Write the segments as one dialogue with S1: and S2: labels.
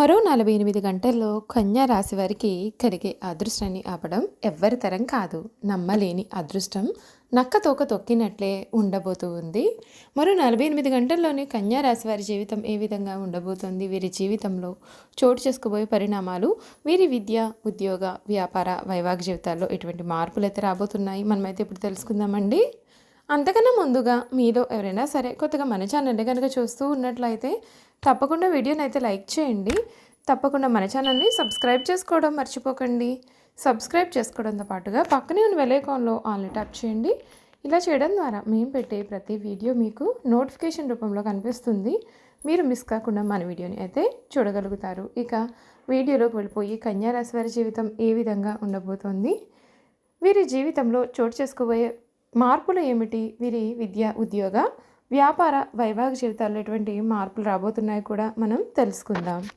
S1: మరో నలభై ఎనిమిది గంటల్లో కన్యా రాశి వారికి కలిగే అదృష్టాన్ని ఆపడం ఎవ్వరి తరం కాదు. నమ్మలేని అదృష్టం నక్క తోక తొక్కినట్లే ఉండబోతూ ఉంది. మరో నలభై ఎనిమిది గంటల్లోనే కన్యా రాశి వారి జీవితం ఏ విధంగా ఉండబోతోంది? వీరి జీవితంలో చోటు చేసుకోబోయే పరిణామాలు వీరి విద్య ఉద్యోగ వ్యాపార వైవాహిక జీవితాల్లో ఎటువంటి మార్పులు అయితే రాబోతున్నాయి? మనమైతే ఇప్పుడు తెలుసుకుందామండి. అంతకన్నా ముందుగా మీలో ఎవరైనా సరే కొత్తగా మన ఛానల్ని కనుక చూస్తూ ఉన్నట్లయితే తప్పకుండా వీడియోని అయితే లైక్ చేయండి. తప్పకుండా మన ఛానల్ని సబ్స్క్రైబ్ చేసుకోవడం మర్చిపోకండి. సబ్స్క్రైబ్ చేసుకోవడంతో పాటుగా పక్కనే ఉన్న వెలైకాన్లో ఆన్లీ ట్యాప్ చేయండి. ఇలా చేయడం ద్వారా మేము పెట్టే ప్రతి వీడియో మీకు నోటిఫికేషన్ రూపంలో కనిపిస్తుంది. మీరు మిస్ కాకుండా మన వీడియోని అయితే చూడగలుగుతారు. ఇక వీడియోలోకి వెళ్ళిపోయి కన్యారాశి వారి జీవితం ఏ విధంగా ఉండబోతోంది? వీరి జీవితంలో చోటు చేసుకోబోయే మార్పులు ఏమిటి? వీరి విద్య ఉద్యోగ వ్యాపార వైవాహిక జీవితాల్లో ఎటువంటి మార్పులు రాబోతున్నాయి కూడా మనం తెలుసుకుందాం.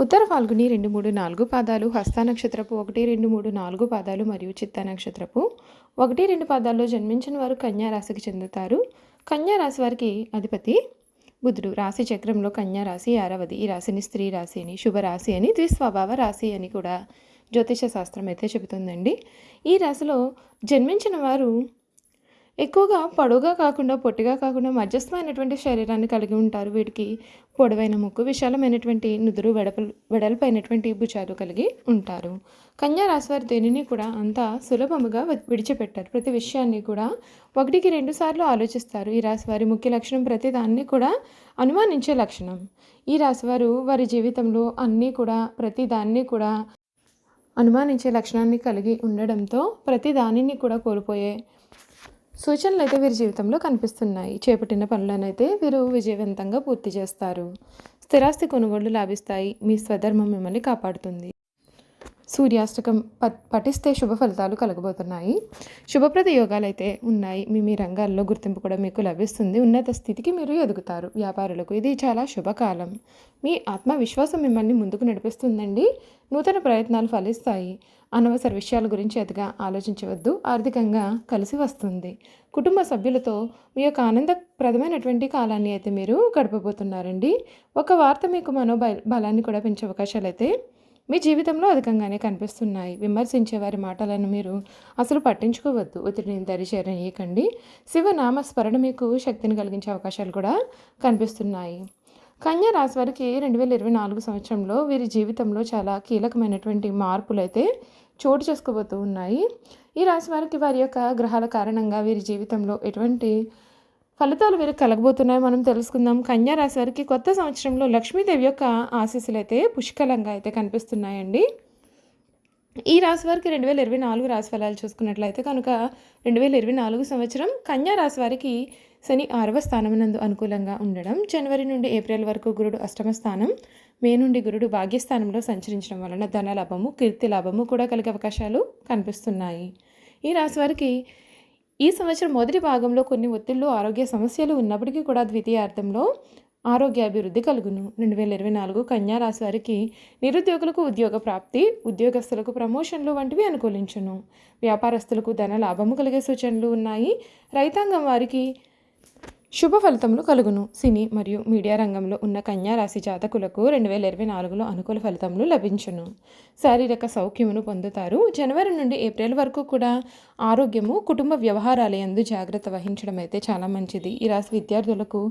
S1: ఉత్తర ఫాల్గుని రెండు మూడు నాలుగు పాదాలు హస్త నక్షత్రపు ఒకటి రెండు మూడు నాలుగు పాదాలు మరియు చిత్త నక్షత్రపు ఒకటి రెండు పాదాల్లో జన్మించిన వారు కన్యారాశికి చెందుతారు. కన్యా రాశి వారికి అధిపతి బుధుడు. రాశి చక్రంలో కన్యా రాశి ఆరవది. ఈ రాశిని స్త్రీ రాశి అని శుభరాశి అని ద్విస్వభావ రాశి అని కూడా జ్యోతిష శాస్త్రం అయితే చెబుతుందండి. ఈ రాశిలో జన్మించిన వారు ఎక్కువగా పొడవుగా కాకుండా పొట్టిగా కాకుండా మధ్యస్థమైనటువంటి శరీరాన్ని కలిగి ఉంటారు. వీటికి పొడవైన ముక్కు విశాలమైనటువంటి నుదురు వెడపలు వెడల్పైనటువంటి భుజాలు కలిగి ఉంటారు. కన్యా రాశి వారు దేనిని కూడా అంత సులభముగా విడిచిపెట్టారు. ప్రతి విషయాన్ని కూడా ఒకటికి రెండు సార్లు ఆలోచిస్తారు. ఈ రాశి వారి ముఖ్య లక్షణం ప్రతి దాన్ని కూడా అనుమానించే లక్షణం. ఈ రాశివారు వారి జీవితంలో అన్నీ కూడా ప్రతి దాన్ని కూడా అనుమానించే లక్షణాన్ని కలిగి ఉండడంతో ప్రతి దానిని కూడా కోల్పోయే సూచనలు అయితే వీరి జీవితంలో కనిపిస్తున్నాయి. చేపట్టిన పనులనైతే వీరు విజయవంతంగా పూర్తి చేస్తారు. స్థిరాస్తి కొనుగోళ్ళు లాభిస్తాయి. మీ స్వధర్మం మిమ్మల్ని కాపాడుతుంది. సూర్యాష్టకం పఠిస్తే శుభ ఫలితాలు కలగబోతున్నాయి. శుభప్రద యోగాలు అయితే ఉన్నాయి. మీ మీ రంగాల్లో గుర్తింపు కూడా మీకు లభిస్తుంది. ఉన్నత స్థితికి మీరు ఎదుగుతారు. వ్యాపారులకు ఇది చాలా శుభకాలం. మీ ఆత్మవిశ్వాసం మిమ్మల్ని ముందుకు నడిపిస్తుందండి. నూతన ప్రయత్నాలు ఫలిస్తాయి. అనవసర విషయాల గురించి అతిగా ఆలోచించవద్దు. ఆర్థికంగా కలిసి వస్తుంది. కుటుంబ సభ్యులతో మీ యొక్క ఆనందప్రదమైనటువంటి కాలాన్ని అయితే మీరు గడపబోతున్నారండి. ఒక వార్త మీకు మనోబల బలాన్ని కూడా పెంచే అవకాశాలు అయితే మీ జీవితంలో అధికంగానే కనిపిస్తున్నాయి. విమర్శించే వారి మాటలను మీరు అసలు పట్టించుకోవద్దు. ఒత్తిడిని దరిచేరనీయకండి. శివనామ స్మరణ మీకు శక్తిని కలిగించే అవకాశాలు కూడా కనిపిస్తున్నాయి. కన్యా రాశి వారికి రెండు వేల ఇరవై నాలుగు సంవత్సరంలో వీరి జీవితంలో చాలా కీలకమైనటువంటి మార్పులు అయితే చోటు చేసుకోబోతూ ఉన్నాయి. ఈ రాశి వారికి వారి యొక్క గ్రహాల కారణంగా వీరి జీవితంలో ఎటువంటి ఫలితాలు వీరికి కలగబోతున్నాయో మనం తెలుసుకుందాం. కన్యా రాశి వారికి కొత్త సంవత్సరంలో లక్ష్మీదేవి యొక్క ఆశీస్సులు అయితే పుష్కలంగా అయితే కనిపిస్తున్నాయండి. ఈ రాశి వారికి రెండు వేల ఇరవై నాలుగు రాశి ఫలాలు చూసుకున్నట్లయితే కనుక రెండు వేల ఇరవై నాలుగు సంవత్సరం కన్యా రాశి వారికి శని ఆరవ స్థానమునందు అనుకూలంగా ఉండడం జనవరి నుండి ఏప్రిల్ వరకు గురుడు అష్టమ స్థానం మే నుండి గురుడు భాగ్యస్థానంలో సంచరించడం వలన ధన లాభము కీర్తి లాభము కూడా కలిగే అవకాశాలు కనిపిస్తున్నాయి. ఈ రాశి వారికి ఈ సంవత్సరం మొదటి భాగంలో కొన్ని ఒత్తిళ్ళు ఆరోగ్య సమస్యలు ఉన్నప్పటికీ కూడా ద్వితీయార్థంలో ఆరోగ్యాభివృద్ధి కలుగును. రెండు వేల ఇరవై నాలుగు కన్యా రాశి వారికి నిరుద్యోగులకు ఉద్యోగ ప్రాప్తి ఉద్యోగస్తులకు ప్రమోషన్లు వంటివి అనుకూలించును. వ్యాపారస్తులకు ధన లాభము కలిగే సూచనలు ఉన్నాయి. రైతాంగం వారికి శుభ ఫలితములు కలుగును. సినీ మరియు మీడియా రంగంలో ఉన్న కన్యా రాశి జాతకులకు రెండు వేల ఇరవై నాలుగులో అనుకూల ఫలితములు లభించును. శారీరక సౌఖ్యమును పొందుతారు. జనవరి నుండి ఏప్రిల్ వరకు కూడా ఆరోగ్యము కుటుంబ వ్యవహారాల యందు జాగ్రత్త వహించడం అయితే చాలా మంచిది. ఈ రాశి విద్యార్థులకు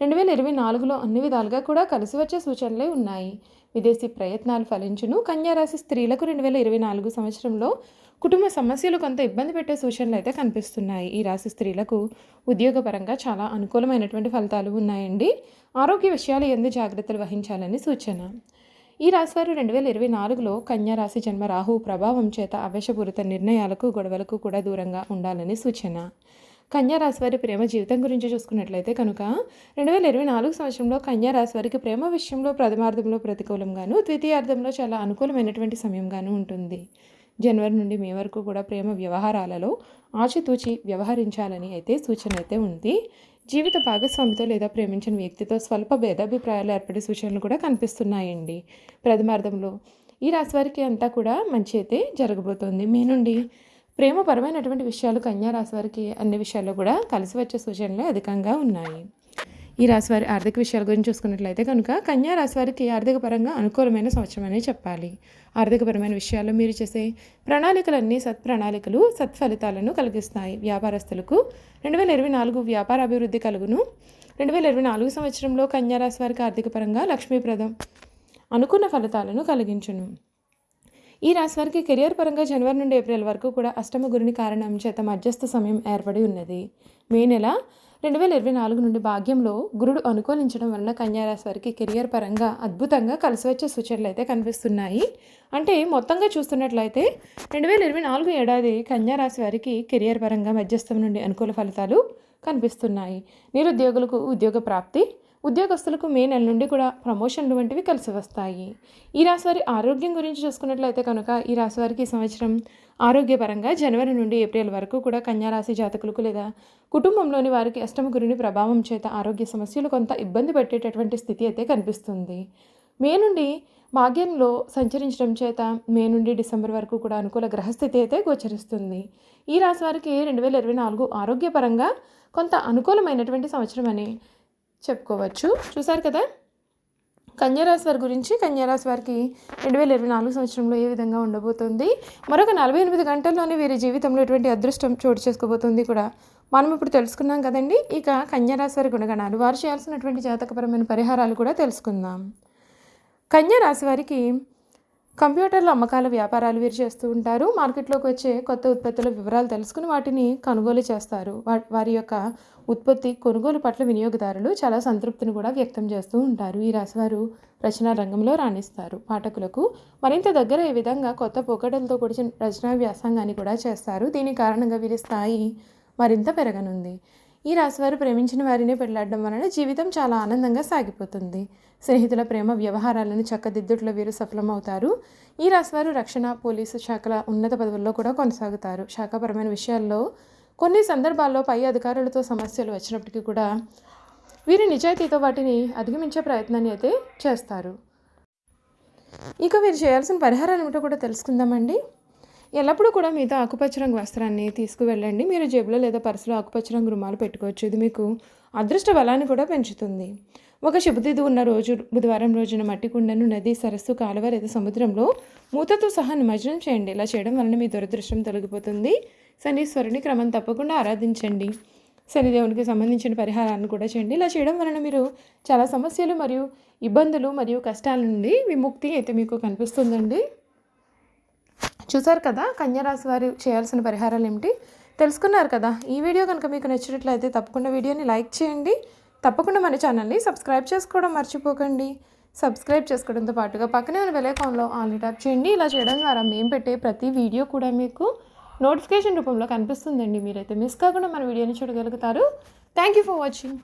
S1: రెండు వేల ఇరవై నాలుగులో అన్ని విధాలుగా కూడా కలిసి వచ్చే సూచనలే ఉన్నాయి. విదేశీ ప్రయత్నాలు ఫలించును. కన్యారాశి స్త్రీలకు రెండు వేల ఇరవై నాలుగు సంవత్సరంలో కుటుంబ సమస్యలు కొంత ఇబ్బంది పెట్టే సూచనలు అయితే కనిపిస్తున్నాయి. ఈ రాశి స్త్రీలకు ఉద్యోగపరంగా చాలా అనుకూలమైనటువంటి ఫలితాలు ఉన్నాయండి. ఆరోగ్య విషయాలు ఎందు జాగ్రత్తలు వహించాలని సూచన. ఈ రాశివారు రెండు వేల ఇరవై నాలుగులో కన్యారాశి జన్మ రాహు ప్రభావం చేత ఆవేశపూరిత నిర్ణయాలకు గొడవలకు కూడా దూరంగా ఉండాలని సూచన. కన్యారాశి వారి ప్రేమ జీవితం గురించి చూసుకున్నట్లయితే కనుక రెండు వేల ఇరవై నాలుగు సంవత్సరంలో కన్యా రాశి వారికి ప్రేమ విషయంలో ప్రథమార్థంలో ప్రతికూలంగాను ద్వితీయార్థంలో చాలా అనుకూలమైనటువంటి సమయంగాను ఉంటుంది. జనవరి నుండి మే వరకు కూడా ప్రేమ వ్యవహారాలలో ఆచితూచి వ్యవహరించాలని అయితే సూచన అయితే ఉంది. జీవిత భాగస్వామితో లేదా ప్రేమించిన వ్యక్తితో స్వల్ప భేదాభిప్రాయాలు ఏర్పడే సూచనలు కూడా కనిపిస్తున్నాయండి. ప్రథమార్థంలో ఈ రాశి వారికి అంతా కూడా మంచి అయితే జరగబోతోంది. మే నుండి ప్రేమపరమైనటువంటి విషయాలు కన్యా రాశి వారికి అన్ని విషయాల్లో కూడా కలిసి వచ్చే సూచనలు అధికంగా ఉన్నాయి. ఈ రాశి వారి ఆర్థిక విషయాల గురించి చూసుకున్నట్లయితే కనుక కన్యా రాశి వారికి ఆర్థిక పరంగా అనుకూలమైన సంవత్సరం అనే చెప్పాలి. ఆర్థికపరమైన విషయాల్లో మీరు చేసే ప్రణాళికలన్నీ సత్ప్రణాళికలు సత్ఫలితాలను కలిగిస్తాయి. వ్యాపారస్తులకు రెండు వేల ఇరవై నాలుగు వ్యాపార అభివృద్ధి కలుగును. రెండు వేల ఇరవై నాలుగు సంవత్సరంలో కన్యా రాశి వారికి ఆర్థిక పరంగా లక్ష్మీప్రదం అనుకున్న ఫలితాలను కలిగించును. ఈ రాశి వారికి కెరియర్ పరంగా జనవరి నుండి ఏప్రిల్ వరకు కూడా అష్టమ గురిని కారణం చేత మధ్యస్థ సమయం ఏర్పడి ఉన్నది. మే నెల రెండు వేల ఇరవై నాలుగు నుండి భాగ్యంలో గురుడు అనుకూలించడం వలన కన్యారాశి వారికి కెరియర్ పరంగా అద్భుతంగా కలిసి వచ్చే సూచనలు అయితే కనిపిస్తున్నాయి. అంటే మొత్తంగా చూస్తున్నట్లయితే రెండు వేల ఇరవై నాలుగు ఏడాది కన్యారాశి వారికి కెరియర్ పరంగా మధ్యస్థం నుండి అనుకూల ఫలితాలు కనిపిస్తున్నాయి. నిరుద్యోగులకు ఉద్యోగ ప్రాప్తి ఉద్యోగస్తులకు మే నెల నుండి కూడా ప్రమోషన్లు వంటివి కలిసి వస్తాయి. ఈ రాశివారి ఆరోగ్యం గురించి చూసుకున్నట్లయితే కనుక ఈ రాశి వారికి ఈ సంవత్సరం ఆరోగ్యపరంగా జనవరి నుండి ఏప్రిల్ వరకు కూడా కన్యారాశి జాతకులకు లేదా కుటుంబంలోని వారికి అష్టమ గురుని ప్రభావం చేత ఆరోగ్య సమస్యలు కొంత ఇబ్బంది పెట్టేటటువంటి స్థితి అయితే కనిపిస్తుంది. మే నుండి భాగ్యంలో సంచరించడం చేత మే నుండి డిసెంబర్ వరకు కూడా అనుకూల గ్రహస్థితి అయితే గోచరిస్తుంది. ఈ రాశి వారికి రెండు వేల ఇరవై నాలుగు ఆరోగ్యపరంగా కొంత అనుకూలమైనటువంటి సంవత్సరం అని చెప్పుకోవచ్చు. చూసారు కదా? కన్యారాశి వారి గురించి కన్యారాశి వారికి రెండు వేల ఇరవై నాలుగు సంవత్సరంలో ఏ విధంగా ఉండబోతుంది? మరొక నలభై ఎనిమిది గంటల్లోనే వీరి జీవితంలో ఎటువంటి అదృష్టం చోటు చేసుకోబోతుంది కూడా మనం ఇప్పుడు తెలుసుకున్నాం కదండి. ఇక కన్యారాశి వారి గుణగణాలు వారు చేయాల్సినటువంటి జాతకపరమైన పరిహారాలు కూడా తెలుసుకుందాం. కన్యారాశి వారికి కంప్యూటర్ల అమ్మకాల వ్యాపారాలు వీరు చేస్తూ ఉంటారు. మార్కెట్లోకి వచ్చే కొత్త ఉత్పత్తుల వివరాలు తెలుసుకుని వాటిని కొనుగోలు చేస్తారు. వారి యొక్క ఉత్పత్తి కొనుగోలు పట్ల వినియోగదారులు చాలా సంతృప్తిని కూడా వ్యక్తం చేస్తూ ఉంటారు. ఈ రాశివారు రచనా రంగంలో రాణిస్తారు. పాఠకులకు మరింత దగ్గర ఏ విధంగా కొత్త పొగడలతో కూడిన రచనా వ్యాసంగాన్ని కూడా చేస్తారు. దీని కారణంగా వీరి స్థాయి మరింత పెరగనుంది. ఈ రాశివారు ప్రేమించిన వారిని పెళ్ళాడడం వలన జీవితం చాలా ఆనందంగా సాగిపోతుంది. స్నేహితుల ప్రేమ వ్యవహారాలను చక్కదిద్దుట్లో వీరు సఫలమవుతారు. ఈ రాశివారు రక్షణ పోలీసు శాఖల ఉన్నత పదవుల్లో కూడా కొనసాగుతారు. శాఖపరమైన విషయాల్లో కొన్ని సందర్భాల్లో పై అధికారులతో సమస్యలు వచ్చినప్పటికీ కూడా వీరి నిజాయితీతో వాటిని అధిగమించే ప్రయత్నాన్ని అయితే చేస్తారు. ఇక వీరు చేయాల్సిన పరిహారాలు ఏమిటో కూడా తెలుసుకుందామండి. ఎల్లప్పుడూ కూడా మీతో ఆకుపచ్చ రంగు వస్త్రాన్ని తీసుకువెళ్ళండి. మీరు జేబులో లేదా పర్సులో ఆకుపచ్చ రంగు రుమాలు పెట్టుకోవచ్చు. ఇది మీకు అదృష్ట బలాన్ని కూడా పెంచుతుంది. ఒక శుభతిథి ఉన్న రోజు బుధవారం రోజున మట్టి కుండను నది సరస్సు కాలువ లేదా సముద్రంలో మూతతో సహా నిమజ్జనం చేయండి. ఇలా చేయడం వలన మీ దురదృష్టం తొలగిపోతుంది. శనీశ్వరుని క్రమం తప్పకుండా ఆరాధించండి. శనిదేవునికి సంబంధించిన పరిహారాన్ని కూడా చేయండి. ఇలా చేయడం వలన మీరు చాలా సమస్యలు మరియు ఇబ్బందులు మరియు కష్టాల నుండి విముక్తి అయితే మీకు కనిపిస్తుందండి. చూసారు కదా కన్యారాశి వారు చేయాల్సిన పరిహారాలు ఏమిటి? తెలుసుకున్నారు కదా. ఈ వీడియో కనుక మీకు నచ్చినట్లయితే తప్పకుండా వీడియోని లైక్ చేయండి. తప్పకుండా మన ఛానల్ని సబ్స్క్రైబ్ చేసుకోవడం మర్చిపోకండి. సబ్స్క్రైబ్ చేసుకోవడంతో పాటుగా పక్కనే ఉన్న బెలైకాన్లో ఆన్లీ ట్యాప్ చేయండి. ఇలా చేయడం ద్వారా మేము పెట్టే ప్రతి వీడియో కూడా మీకు నోటిఫికేషన్ రూపంలో కనిపిస్తుందండి. మీరైతే మిస్ కాకుండా మన వీడియోని చూడగలుగుతారు. Thank you for watching.